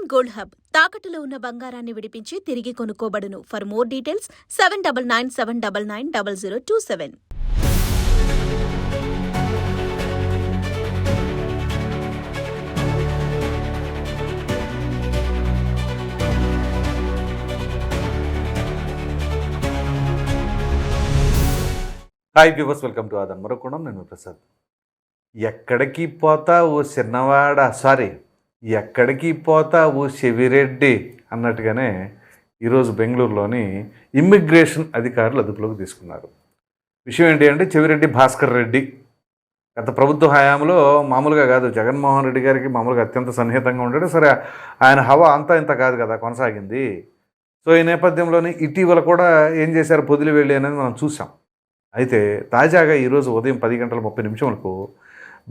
Indian gold hub. తాకట్టులో ఉన్న బంగారాన్ని విడిపించి తిరిగి కొనుక్కోబడును. For more details seven double nine seven double nine double zero two seven hi viewers welcome to Aadhan మరొకడం నేను ప్రసాద్. ఎక్కడికి పోతా ఓ చిన్నవాడ? సారీ ఎక్కడికి పోతావు చెవిరెడ్డి? అన్నట్టుగానే ఈరోజు బెంగళూరులోని ఇమ్మిగ్రేషన్ అధికారులు అదుపులోకి తీసుకున్నారు. విషయం ఏంటి అంటే చెవిరెడ్డి భాస్కర్ రెడ్డి. గత ప్రభుత్వ హయాంలో మామూలుగా కాదు జగన్మోహన్ రెడ్డి గారికి మామూలుగా అత్యంత సన్నిహితంగా ఉండడు సరే ఆయన హవా అంతా ఇంత కాదు కదా కొనసాగింది. సో ఈ నేపథ్యంలోని ఇటీవల కూడా ఏం చేశారు పొదిలి వెళ్ళి అనేది మనం చూసాం అయితే తాజాగా ఈరోజు ఉదయం పది గంటల ముప్పై నిమిషములకు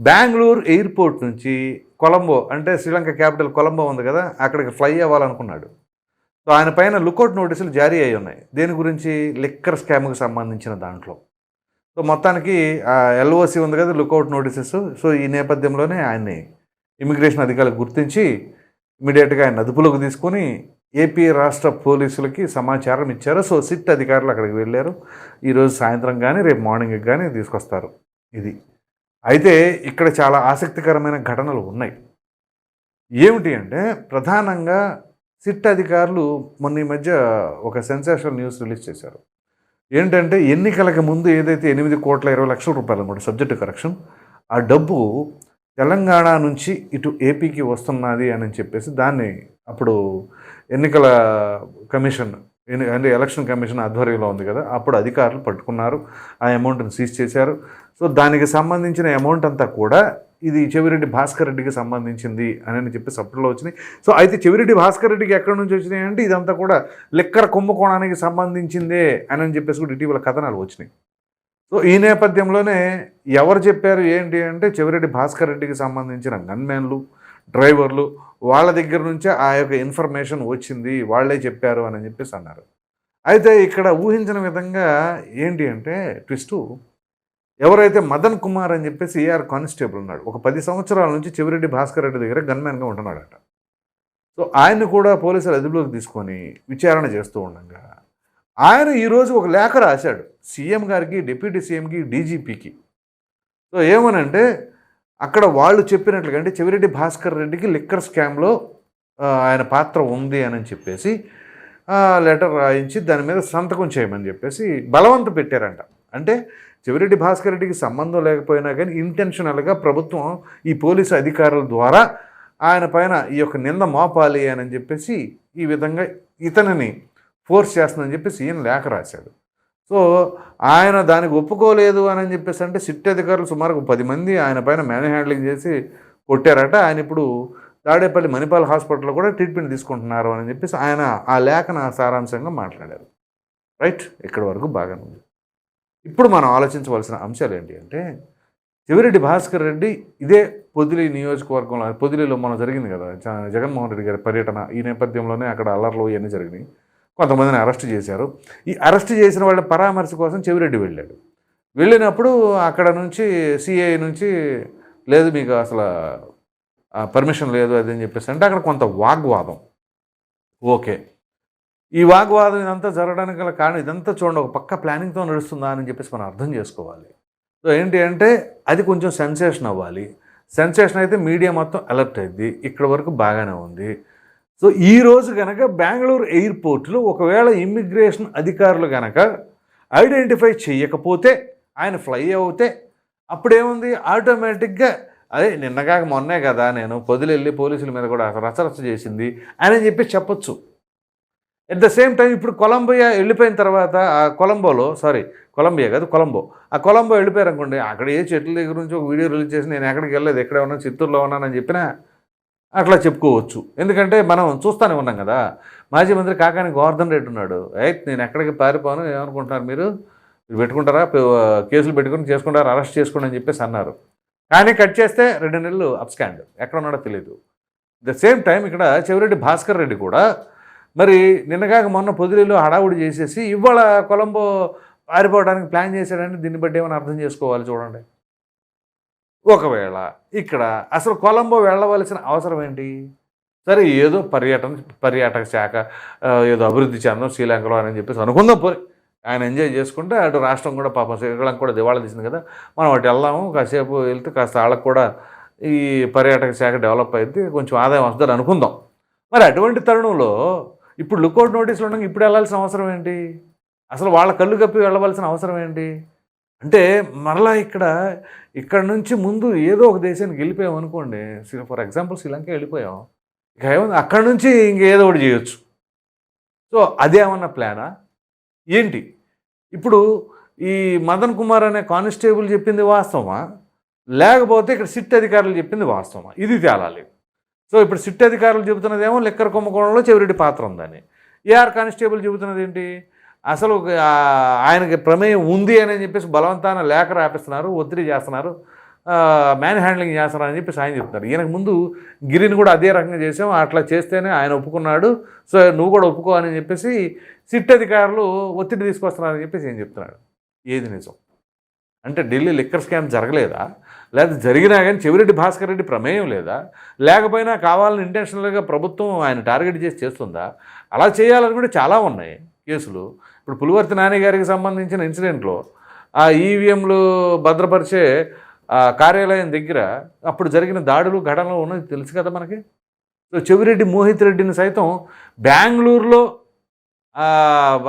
బెంగళూరు ఎయిర్పోర్ట్ నుంచి కొలంబో అంటే శ్రీలంక క్యాపిటల్ కొలంబో ఉంది కదా అక్కడికి ఫ్లై అవ్వాలనుకున్నాడు. సో ఆయన పైన లుకౌట్ నోటీసులు జారీ అయి ఉన్నాయి. దేని గురించి? లిక్కర్ స్కామ్కి సంబంధించిన దాంట్లో. సో మొత్తానికి ఎల్ఓసి ఉంది కదా లుకౌట్ నోటీసెస్. సో ఈ నేపథ్యంలోనే ఆయన్ని ఇమిగ్రేషన్ అధికారులు గుర్తించి ఇమీడియట్గా ఆయన అదుపులోకి తీసుకొని ఏపీ రాష్ట్ర పోలీసులకి సమాచారం ఇచ్చారు. సో సిట్ అధికారులు అక్కడికి వెళ్ళారు. ఈరోజు సాయంత్రం కానీ రేపు మార్నింగ్కి కానీ తీసుకొస్తారు. ఇది. అయితే ఇక్కడ చాలా ఆసక్తికరమైన ఘటనలు ఉన్నాయి. ఏమిటి అంటే ప్రధానంగా సిట్ అధికారులు మొన్న ఈ మధ్య ఒక సెన్సేషనల్ న్యూస్ రిలీజ్ చేశారు. ఏంటంటే ఎన్నికలకు ముందు ఏదైతే ఎనిమిది కోట్ల ఇరవై లక్షల రూపాయలు అనమాట సబ్జెక్టు కరెక్షన్ ఆ డబ్బు తెలంగాణ నుంచి ఇటు ఏపీకి వస్తున్నది అని చెప్పేసి దాన్ని అప్పుడు ఎన్నికల కమిషన్ ఎన్ని- అంటే ఎలక్షన్ కమిషన్ ఆధ్వర్యంలో ఉంది కదా అప్పుడు అధికారులు పట్టుకున్నారు. ఆ అమౌంట్ని సీజ్ చేశారు. సో దానికి సంబంధించిన అమౌంట్ అంతా కూడా ఇది చెవిరెడ్డి భాస్కర్ రెడ్డికి సంబంధించింది అని చెప్పి సప్లలో వచ్చినాయి. సో అయితే చెవిరెడ్డి భాస్కర్ రెడ్డికి ఎక్కడి నుంచి వచ్చినాయి అంటే ఇదంతా కూడా లెక్కర కుంభకోణానికి సంబంధించిందే అని చెప్పేసి కూడా ఇటీవల కథనాలు వచ్చినాయి. సో ఈ నేపథ్యంలోనే ఎవరు చెప్పారు ఏంటి అంటే చెవిరెడ్డి భాస్కర్ రెడ్డికి సంబంధించిన గన్మెన్లు డ్రైవర్లు వాళ్ళ దగ్గర నుంచే ఆ యొక్క ఇన్ఫర్మేషన్ వచ్చింది వాళ్ళే చెప్పారు అని చెప్పేసి అన్నారు. అయితే ఇక్కడ ఊహించిన విధంగా ఏంటి అంటే ట్విస్టు ఎవరైతే మదన్ కుమార్ అని చెప్పేసి ఏఆర్ కానిస్టేబుల్ ఉన్నాడు ఒక పది సంవత్సరాల నుంచి చెవిరెడ్డి భాస్కర్ రెడ్డి దగ్గర గన్మ్యాన్గా ఉంటున్నాడట. సో ఆయన్ని కూడా పోలీసులు అదుపులోకి తీసుకొని విచారణ చేస్తూ ఉండగా ఆయన ఈరోజు ఒక లేఖ రాశాడు సీఎం గారికి డిప్యూటీ సీఎంకి డీజీపీకి. సో ఏమనంటే అక్కడ వాళ్ళు చెప్పినట్లుగా అంటే చెవిరెడ్డి భాస్కర్ రెడ్డికి లిక్కర్ స్కామ్లో ఆయన పాత్ర ఉంది అని చెప్పేసి లెటర్ రాయించి దాని మీద సంతకం చేయమని చెప్పేసి బలవంత పెట్టారంట. అంటే చెవిరెడ్డి భాస్కర్ రెడ్డికి సంబంధం లేకపోయినా కానీ ఇంటెన్షనల్గా ప్రభుత్వం ఈ పోలీసు అధికారుల ద్వారా ఆయన పైన ఈ యొక్క నింద మోపాలి అని చెప్పేసి ఈ విధంగా ఇతనిని ఫోర్స్ చేస్తుందని చెప్పేసి ఈయన లేఖ రాశాడు. సో ఆయన దానికి ఒప్పుకోలేదు అని చెప్పేసి అంటే సిట్ అధికారులు సుమారు పది మంది ఆయన పైన మ్యాన్ హ్యాండ్లింగ్ చేసి కొట్టారట. ఆయన ఇప్పుడు తాడేపల్లి మణిపాల్ హాస్పిటల్లో కూడా ట్రీట్మెంట్ తీసుకుంటున్నారు అని చెప్పేసి ఆయన ఆ లేఖన సారాంశంగా మాట్లాడారు. రైట్? ఇక్కడ వరకు బాగానే ఉంది. ఇప్పుడు మనం ఆలోచించవలసిన అంశాలు ఏంటి అంటే చివరెడ్డి భాస్కర్ రెడ్డి ఇదే పొదిలి నియోజకవర్గంలో పొదిలిలో మనం జరిగింది కదా జగన్మోహన్ రెడ్డి గారి పర్యటన ఈ నేపథ్యంలోనే అక్కడ అల్లర్లు ఇవన్నీ జరిగినాయి. కొంతమందిని అరెస్ట్ చేశారు. ఈ అరెస్ట్ చేసిన వాళ్ళ పరామర్శ కోసం చెవిరెడ్డి వెళ్ళాడు. వెళ్ళినప్పుడు అక్కడ నుంచి సిఐ నుంచి లేదు మీకు అసలు పర్మిషన్ లేదు అది అని చెప్పేసి అంటే అక్కడ కొంత వాగ్వాదం. ఓకే. ఈ వాగ్వాదం ఇదంతా జరగడానికి గల కారణం ఇదంతా చూడండి ఒక పక్క ప్లానింగ్తో నడుస్తుందా అని చెప్పేసి మనం అర్థం చేసుకోవాలి. సో ఏంటి అంటే అది కొంచెం సెన్సేషన్ అవ్వాలి. సెన్సేషన్ అయితే మీడియా మొత్తం అలర్ట్ అయింది ఇక్కడ వరకు బాగానే ఉంది. సో ఈ రోజు కనుక బెంగళూరు ఎయిర్పోర్ట్లో ఒకవేళ ఇమ్మిగ్రేషన్ అధికారులు కనుక ఐడెంటిఫై చేయకపోతే ఆయన ఫ్లై అవుతే అప్పుడేముంది? ఆటోమేటిక్గా అదే నిన్నగాక మొన్నే కదా నేను పొదిలి వెళ్ళి పోలీసుల మీద కూడా రచరచ చేసింది అని చెప్పి చెప్పొచ్చు. ఎట్ ద సేమ్ టైం ఇప్పుడు కొలంబియా వెళ్ళిపోయిన తర్వాత ఆ కొలంబోలో సారీ కొలంబియా కాదు కొలంబో. ఆ కొలంబో వెళ్ళిపోయారు అనుకోండి అక్కడ ఏ చెట్ల దగ్గర నుంచి ఒక వీడియో రిలీజ్ చేసి నేను ఎక్కడికి వెళ్ళలేదు ఎక్కడే ఉన్నాను చిత్తూరులో ఉన్నానని చెప్పినా అట్లా చెప్పుకోవచ్చు. ఎందుకంటే మనం చూస్తూనే ఉన్నాం కదా. మాజీ మంత్రి కాకాని గోవర్ధన్ రెడ్డి ఉన్నాడు. అయితే నేను ఎక్కడికి పారిపోను ఏమనుకుంటున్నారు మీరు? మీరు పెట్టుకుంటారా? కేసులు పెట్టుకుని చేసుకుంటారా? అరెస్ట్ చేసుకోండి అని చెప్పేసి అన్నారు. కానీ కట్ చేస్తే రెండు నెలలు అప్స్కాండ్ ఎక్కడ ఉన్నాడో తెలియదు ద సేమ్ టైం ఇక్కడ చెవిరెడ్డి భాస్కర్ రెడ్డి కూడా మరి నిన్నగాక మొన్న పొదిలిలో హడావుడి చేసేసి ఇవాళ కొలంబో పారిపోవడానికి ప్లాన్ చేశాడని దీన్ని బట్టి ఏమైనా అర్థం చేసుకోవాలి చూడండి. ఒకవేళ ఇక్కడ అసలు కొలంబో వెళ్ళవలసిన అవసరం ఏంటి? సరే ఏదో పర్యటన పర్యాటక శాఖ ఏదో అభివృద్ధి చెందడం శ్రీలంకలో అని చెప్పేసి అనుకుందాం పోయి ఆయన ఎంజాయ్ చేసుకుంటే అటు రాష్ట్రం కూడా పాపం శ్రీలంక కూడా దివాళా తీసింది కదా. మనం అటు వెళ్దాము కాసేపు వెళ్తే కాస్త వాళ్ళకు కూడా ఈ పర్యాటక శాఖ డెవలప్ అయితే కొంచెం ఆదాయం వస్తుందని అనుకుందాం. మరి అటువంటి తరుణంలో ఇప్పుడు లుకౌట్ నోటీసులు ఉండగా ఇప్పుడు వెళ్ళాల్సిన అవసరం ఏంటి? అసలు వాళ్ళ కళ్ళు కప్పి వెళ్ళవలసిన అవసరం ఏంటి? అంటే మరలా ఇక్కడ ఇక్కడ నుంచి ముందు ఏదో ఒక దేశానికి వెళ్ళిపోయాం అనుకోండి. ఫర్ ఎగ్జాంపుల్ శ్రీలంక వెళ్ళిపోయాం. ఇక ఏముంది? అక్కడ నుంచి ఇంకేదో ఒకటి చేయొచ్చు. సో అదేమన్నా ప్లానా? ఏంటి? ఇప్పుడు ఈ మదన్ కుమార్ అనే కానిస్టేబుల్ చెప్పింది వాస్తవమా? లేకపోతే ఇక్కడ సిట్ అధికారులు చెప్పింది వాస్తవమా? ఇది తేలాలి. సో ఇప్పుడు సిట్ అధికారులు చెబుతున్నదేమో లెక్కర కుంభకోణంలో చెవిరెడ్డి పాత్ర ఉందని. ఏఆర్ కానిస్టేబుల్ చెబుతున్నది ఏంటి? అసలు ఆయనకి ప్రమేయం ఉంది అని చెప్పేసి బలవంతాన లేఖ రాపిస్తున్నారు ఒత్తిడి చేస్తున్నారు మ్యాన్ హ్యాండ్లింగ్ చేస్తున్నారు అని చెప్పేసి ఆయన చెప్తున్నారు. ఈయనకు ముందు గిరిని కూడా అదే రకంగా చేసాం అట్లా చేస్తేనే ఆయన ఒప్పుకున్నాడు సో నువ్వు కూడా ఒప్పుకో అని చెప్పేసి సిట్ అధికారులు ఒత్తిడి తీసుకొస్తున్నారని చెప్పేసి ఏం చెప్తున్నాడు? ఏది నిజం? అంటే ఢిల్లీ లిక్కర్ స్కామ్ జరగలేదా? లేదా జరిగినా కానీ చెవిరెడ్డి భాస్కర్ రెడ్డి ప్రమేయం లేదా? లేకపోయినా కావాలని ఇంటెన్షనల్గా ప్రభుత్వం ఆయన టార్గెట్ చేసి చేస్తుందా? అలా చేయాలని కూడా చాలా ఉన్నాయి కేసులు. ఇప్పుడు పులివర్తి నాని గారికి సంబంధించిన ఇన్సిడెంట్లో ఆ ఈవీఎంలు భద్రపరిచే కార్యాలయం దగ్గర అప్పుడు జరిగిన దాడులు ఘటనలు ఉన్నది తెలుసు కదా మనకి? సో చెవిరెడ్డి మోహిత్ రెడ్డిని సైతం బెంగళూరులో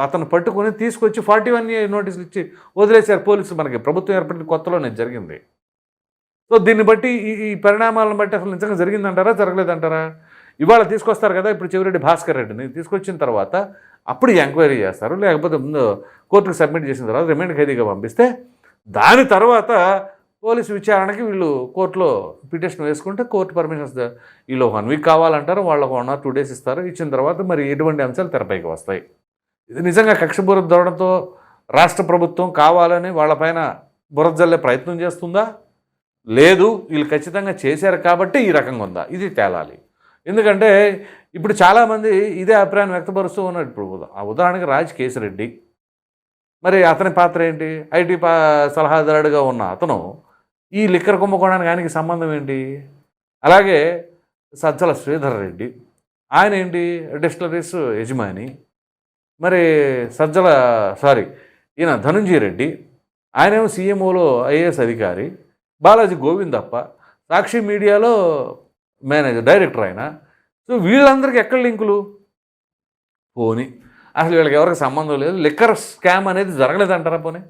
అతను పట్టుకొని తీసుకొచ్చి ఫార్టీ వన్ ఇయర్ నోటీసులు ఇచ్చి వదిలేశారు పోలీసులు. మనకి ప్రభుత్వం ఏర్పడిన కొత్తలోనే జరిగింది. సో దీన్ని బట్టి ఈ ఈ పరిణామాలను బట్టి అసలు నిజంగా జరిగిందంటారా జరగలేదంటారా? ఇవాళ తీసుకొస్తారు కదా ఇప్పుడు చెవిరెడ్డి భాస్కర్ రెడ్డిని తీసుకొచ్చిన తర్వాత అప్పుడు ఎంక్వైరీ చేస్తారు. లేకపోతే ముందు కోర్టుకు సబ్మిట్ చేసిన తర్వాత రిమైండ్ ఖైదీగా పంపిస్తే దాని తర్వాత పోలీసు విచారణకి వీళ్ళు కోర్టులో పిటిషన్ వేసుకుంటే కోర్టు పర్మిషన్స్ వీళ్ళు వన్ వీక్ కావాలంటారు వాళ్ళకు వన్ ఆర్ టూ డేస్ ఇస్తారు. ఇచ్చిన తర్వాత మరి ఎటువంటి అంశాలు తెరపైకి వస్తాయి. ఇది నిజంగా కక్షపూరిత దొరడంతో రాష్ట్ర ప్రభుత్వం కావాలని వాళ్ళపైన బురద జల్లే ప్రయత్నం చేస్తుందా? లేదు వీళ్ళు ఖచ్చితంగా చేశారు కాబట్టి ఈ రకంగా ఉందా? ఇది తేలాలి. ఎందుకంటే ఇప్పుడు చాలామంది ఇదే అభిప్రాయం వ్యక్తపరుస్తూ ఉన్నారు. ఇప్పుడు ఆ ఉదాహరణకి రాజ్ కేసిరెడ్డి. మరి అతని పాత్ర ఏంటి? ఐటీ పా సలహాదారుడిగా ఉన్న అతను ఈ లిక్కర్ కుంభకోణానికి ఆయనకి సంబంధం ఏంటి? అలాగే సజ్జల శ్రీధర్ రెడ్డి. ఆయన ఏంటి? డిస్టలరీస్ యజమాని. మరి సజ్జల సారీ ఈయన ధనుంజయ రెడ్డి. ఆయనేమో సీఎంఓలో ఐఏఎస్ అధికారి. బాలాజీ గోవిందప్ప. సాక్షి మీడియాలో మేనేజర్ డైరెక్టర్ ఆయన. సో వీళ్ళందరికీ ఎక్కడ లింకులు? పోని. అసలు వీళ్ళకి ఎవరికి సంబంధం లేదు. లిక్కర్ స్కామ్ అనేది జరగలేదంటారా పోనీ?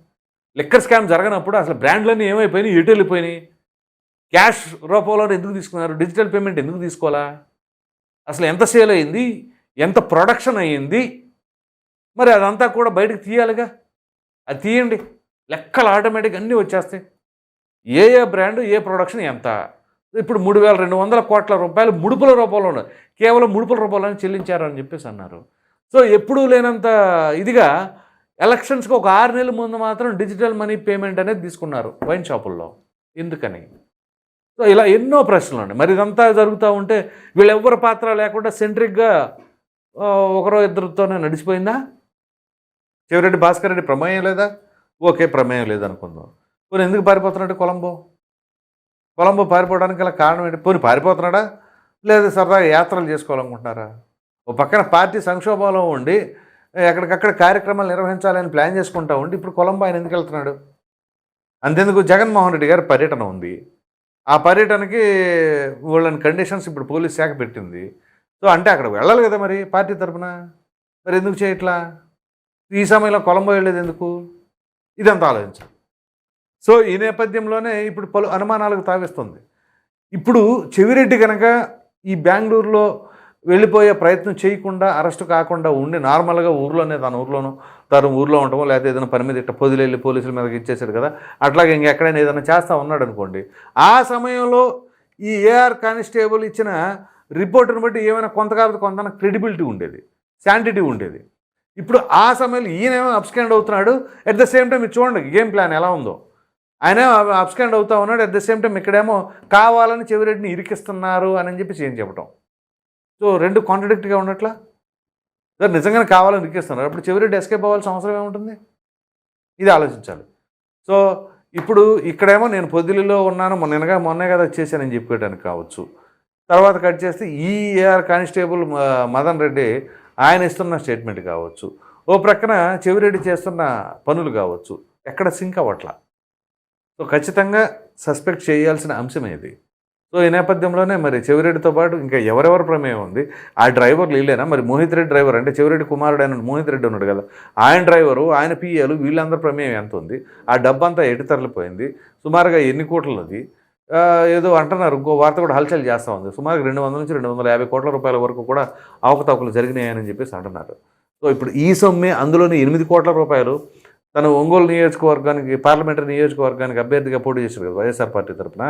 లిక్కర్ స్కామ్ జరగనప్పుడు అసలు బ్రాండ్లన్నీ ఏమైపోయినాయి? ఎటు వెళ్ళిపోయినాయి? క్యాష్ రూపంలో ఎందుకు తీసుకున్నారు? డిజిటల్ పేమెంట్ ఎందుకు తీసుకోవాలా? అసలు ఎంత సేల్ అయింది? ఎంత ప్రొడక్షన్ అయ్యింది? మరి అదంతా కూడా బయటకు తీయాలిగా? అది తీయండి. లెక్కలు ఆటోమేటిక్ అన్నీ వచ్చేస్తాయి. ఏ ఏ బ్రాండ్ ఏ ప్రొడక్షన్ ఎంత? ఇప్పుడు మూడు వేల రెండు వందల కోట్ల రూపాయలు ముడుపుల రూపంలో కేవలం ముడుపుల రూపంలోనే చెల్లించారు అని చెప్పేసి అన్నారు. సో ఎప్పుడూ లేనంత ఇదిగా ఎలక్షన్స్కి ఒక ఆరు నెలల ముందు మాత్రం డిజిటల్ మనీ పేమెంట్ అనేది తీసుకున్నారు వైన్ షాపుల్లో. ఎందుకని? సో ఇలా ఎన్నో ప్రశ్నలు ఉన్నాయి. మరి ఇదంతా జరుగుతూ ఉంటే వీళ్ళెవ్వరి పాత్ర లేకుండా సెంట్రిక్గా ఒకరో ఇద్దరితోనే నడిచిపోయిందా? చివరెడ్డి భాస్కర్ రెడ్డి ప్రమేయం లేదా? ఓకే ప్రమేయం లేదనుకుందాం. పోనీ ఎందుకు పారిపోతున్నాడు కొలంబో? కొలంబో పారిపోవడానికి గల కారణం ఏంటి? పోనీ పారిపోతున్నాడా? లేదా సరదాగా యాత్రలు చేసుకోవాలనుకుంటున్నారా? ఓ పక్కన పార్టీ సంక్షోభంలో ఉండి ఎక్కడికక్కడ కార్యక్రమాలు నిర్వహించాలని ప్లాన్ చేసుకుంటా ఉండి ఇప్పుడు కొలంబో ఆయన ఎందుకు వెళ్తున్నాడు? అంతెందుకు? జగన్మోహన్ రెడ్డి గారి పర్యటన ఉంది. ఆ పర్యటనకి వాళ్ళని కండిషన్స్ ఇప్పుడు పోలీస్ శాఖ పెట్టింది. సో అంటే అక్కడ వెళ్ళాలి కదా మరి పార్టీ తరఫున మరి ఎందుకు చేయట్లా? ఈ సమయంలో కొలంబో వెళ్ళేది ఎందుకు? ఇదంతా ఆలోచించాలి. సో ఈ నేపథ్యంలోనే ఇప్పుడు పలు అనుమానాలకు తావిస్తుంది. ఇప్పుడు చెవిరెడ్డి కనుక ఈ బెంగళూరులో వెళ్ళిపోయే ప్రయత్నం చేయకుండా అరెస్ట్ కాకుండా ఉండి నార్మల్గా ఊర్లోనే తన ఊర్లోనూ తను ఊర్లో ఉండటమో లేకపోతే ఏదైనా పని మీద ఇట్ట పొదిలి వెళ్ళి పోలీసుల మీదకి ఇచ్చేసాడు కదా అట్లాగే ఇంకెక్కడైనా ఏదైనా చేస్తూ ఉన్నాడు అనుకోండి ఆ సమయంలో ఈ ఏఆర్ కానిస్టేబుల్ ఇచ్చిన రిపోర్ట్ని బట్టి ఏమైనా కొంత కాకపోతే కొంత క్రెడిబిలిటీ ఉండేది శాంటిటీ ఉండేది. ఇప్పుడు ఆ సమయంలో ఈయనేమో అప్స్కాండ్ అవుతున్నాడు అట్ ద సేమ్ టైం చూడండి గేమ్ ప్లాన్ ఎలా ఉందో. ఆయన అప్స్కాండ్ అవుతా ఉన్నాడు అట్ ద సేమ్ టైం ఇక్కడేమో కావాలని చెవిరెడ్డిని ఇరికిస్తున్నారు అని చెప్పి ఏం చెప్పటం. సో రెండు కాంట్రడిక్ట్గా ఉండట్లా? సార్ నిజంగానే కావాలని ఇరికిస్తున్నారు అప్పుడు చెవిరెడ్డి ఎస్కేప్ అవ్వాల్సిన అవసరం ఏముంటుంది? ఇది ఆలోచించాలి. సో ఇప్పుడు ఇక్కడేమో నేను పొద్దులలో ఉన్నాను మొన్నగా మొన్నే కదా చేశానని చెప్పుకోవడానికి కావచ్చు. తర్వాత కట్ చేస్తే ఈఆర్ కానిస్టేబుల్ మదన్ రెడ్డి ఆయన ఇస్తున్న స్టేట్మెంట్ కావచ్చు. ఓ ప్రక్కన చెవిరెడ్డి చేస్తున్న పనులు కావచ్చు. ఎక్కడ సింక్ అవ్వట్లా? సో ఖచ్చితంగా సస్పెక్ట్ చేయాల్సిన అంశం ఇది సో ఈ నేపథ్యంలోనే మరి చెవిరెడ్డితో పాటు ఇంకా ఎవరెవరు ప్రమేయం ఉంది? ఆ డ్రైవర్లు వీళ్ళేనా మరి మోహిత్ రెడ్డి డ్రైవర్ అంటే చెవిరెడ్డి కుమారుడు ఆయన మోహిత్ రెడ్డి ఉన్నాడు కదా. ఆయన డ్రైవరు ఆయన పిఏలు వీళ్ళందరి ప్రమేయం ఎంత ఉంది? ఆ డబ్బంతా ఎటు తరలిపోయింది? సుమారుగా ఎన్ని కోట్లది? ఏదో అంటున్నారు ఇంకో వార్త కూడా హల్చల్ చేస్తూ ఉంది. సుమారుగా రెండు వందల నుంచి రెండు వందల యాభై కోట్ల రూపాయల వరకు కూడా అవకతవకలు జరిగినాయని చెప్పేసి అంటున్నారు. సో ఇప్పుడు ఈ సొమ్మే అందులోని ఎనిమిది కోట్ల రూపాయలు తను ఒంగోలు నియోజకవర్గానికి పార్లమెంటరీ నియోజకవర్గానికి అభ్యర్థిగా పోటీ చేశారు కదా వైఎస్ఆర్ పార్టీ తరఫున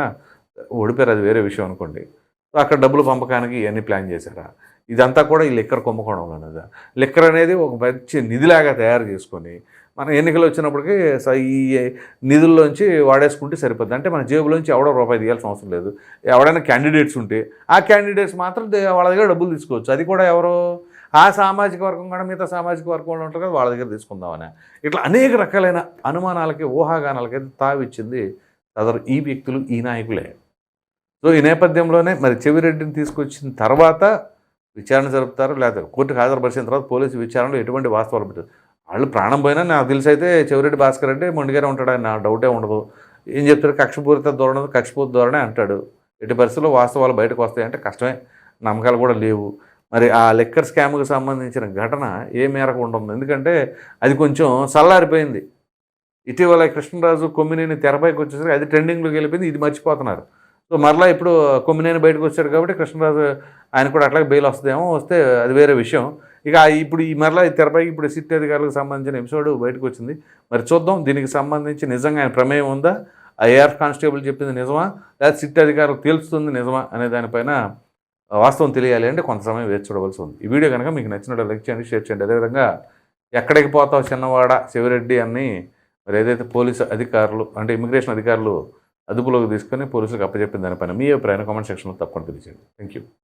ఓడిపోయారు అది వేరే విషయం అనుకోండి. అక్కడ డబ్బులు పంపకానికి ఇవన్నీ ప్లాన్ చేశారా? ఇదంతా కూడా ఈ లిక్కర్ కుంభకోణంలోనేదా లిక్కర్ అనేది ఒక మంచి నిధిలాగా తయారు చేసుకొని మన ఎన్నికలు వచ్చినప్పటికీ స- ఈ నిధుల్లోంచి వాడేసుకుంటే సరిపోద్ది. అంటే మన జేబులోంచి ఎవడో రూపాయి తీయాల్సిన అవసరం లేదు. ఎవడైనా క్యాండిడేట్స్ ఉంటే ఆ క్యాండిడేట్స్ మాత్రం వాళ్ళ దగ్గర డబ్బులు తీసుకోవచ్చు. అది కూడా ఎవరో ఆ సామాజిక వర్గం కూడా మిగతా సామాజిక వర్గం వాళ్ళు ఉంటారు కదా వాళ్ళ దగ్గర తీసుకుందామని. ఇట్లా అనేక రకాలైన అనుమానాలకి ఊహాగానాలకి తావిచ్చింది సదరు ఈ వ్యక్తులు ఈ నాయకులే. సో ఈ నేపథ్యంలోనే మరి చెవిరెడ్డిని తీసుకొచ్చిన తర్వాత విచారణ జరుపుతారు లేదా కోర్టుకు హాజరుపరిచిన తర్వాత పోలీసు విచారణలో ఎటువంటి వాస్తవాలు పెట్టారు వాళ్ళు ప్రాణం పోయినా నాకు తెలిసి అయితే చెవిరెడ్డి భాస్కర్ అంటే మొండిగానే ఉంటాడు అని నా డౌటే ఉండదు. ఏం చెప్తారు? కక్షపూరిత ధోరణి కక్షపూరిత ధోరణి అంటాడు. ఎట్టి పరిస్థితుల్లో వాస్తవాలు బయటకు వస్తాయంటే కష్టమే. నమ్మకాలు కూడా లేవు. మరి ఆ లెక్కర్ స్కామ్కి సంబంధించిన ఘటన ఏ మేరకు ఉంటుంది ఎందుకంటే అది కొంచెం చల్లారిపోయింది ఇటీవల కృష్ణరాజు కొమ్మినేని తెరపైకి వచ్చేసరికి అది ట్రెండింగ్లోకి వెళ్ళిపోయింది. ఇది మర్చిపోతున్నారు. సో మరలా ఇప్పుడు కొమ్మినేని బయటకు వచ్చాడు కాబట్టి కృష్ణరాజు ఆయన కూడా అట్లాగే బెయిల్ వస్తుందేమో వస్తే అది వేరే విషయం. ఇక ఇప్పుడు ఈ మరలా తెరపై తెరపైకి ఇప్పుడు సిట్ అధికారులకు సంబంధించిన ఎపిసోడ్ బయటకు వచ్చింది. మరి చూద్దాం దీనికి సంబంధించి నిజంగా ఆయన ప్రమేయం ఉందా? ఆ ఏఆర్ కానిస్టేబుల్ చెప్పింది నిజమా? లేదా సిట్ అధికారులకు తెలుస్తుంది నిజమా అనే దానిపైన వాస్తవం తెలియాలి అంటే కొంత సమయం వేచి చూడవలసి ఉంది. ఈ వీడియో కనుక మీకు నచ్చినట్టు లైక్ చేయండి షేర్ చేయండి. అదేవిధంగా ఎక్కడికి పోతావు చిన్నవాడ? శివరెడ్డి అని మరి ఏదైతే పోలీసు అధికారులు అంటే ఇమిగ్రేషన్ అధికారులు అదుపులోకి తీసుకొని పోలీసులకు అప్పచెప్పిన దానిపైన మీ అభిప్రాయం కామెంట్ సెక్షన్లో తప్పకుండా తెలియజేయండి. Thank you